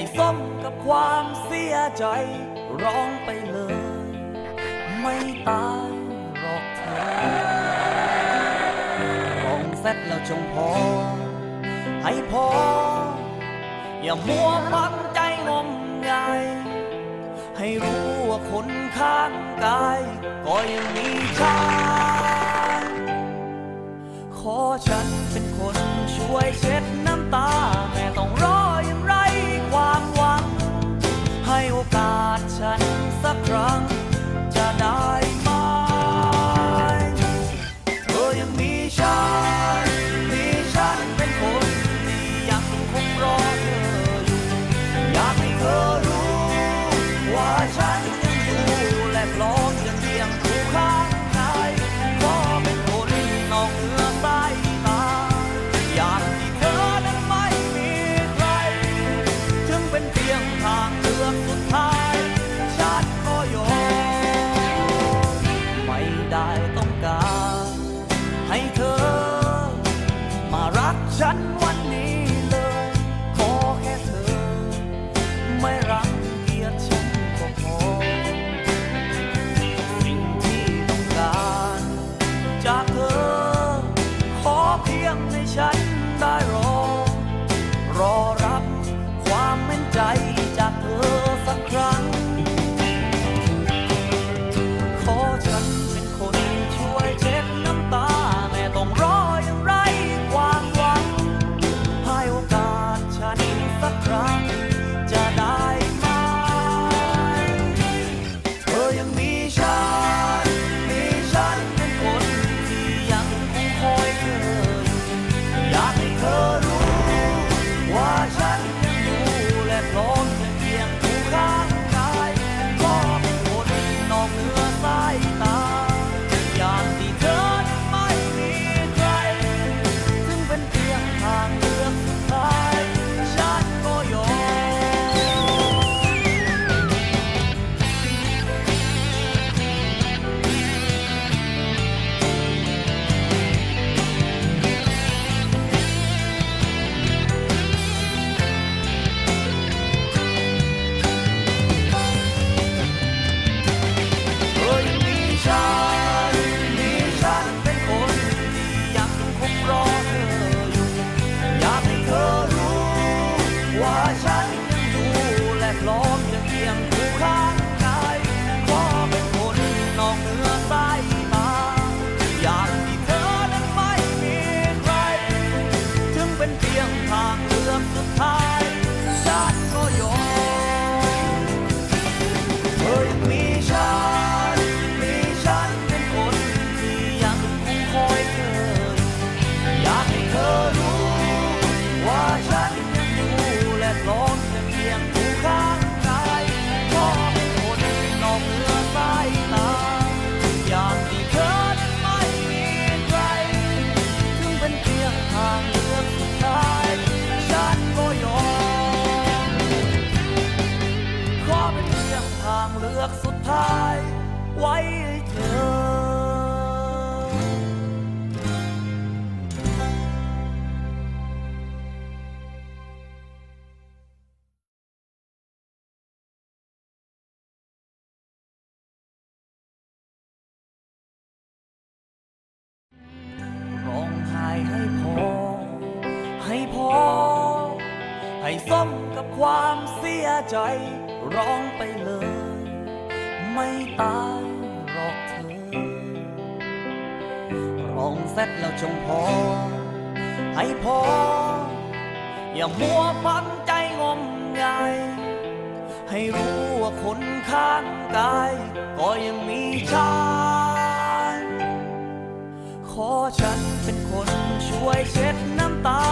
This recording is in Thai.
ให้สมกับความเสียใจ ร้องไปเลย ไม่ตายหรอกเธอต้องเสร็จแล้วจงพอ ให้พอ อย่ามัวปังใจงมงายให้รู้ว่าคนข้างกาย ก็ยังมีชา touch. กา ให้เธอ มารักฉันวันนี้เลย ขอแค่เธอ ไม่รังเกียจฉันก็พอ สิ่งที่ต้องการ จากเธอ ขอเพียงให้ฉันได้รอ เป็นเพียงทางเลื่อมสุดท้าย ทางเลือกสุดท้าย ไว้ให้เธอให้พอ ให้สมกับความเสียใจ ร้องไปเลย ไม่ตายหรอกเธอ ร้องเสร็จแล้วจงพอ ให้พอ อย่ามัวพันใจงมงายให้รู้ว่าคนข้างกาย ก็ยังมีฉัน ขอฉันเป็นคนช่วยเช็ดน้ำตา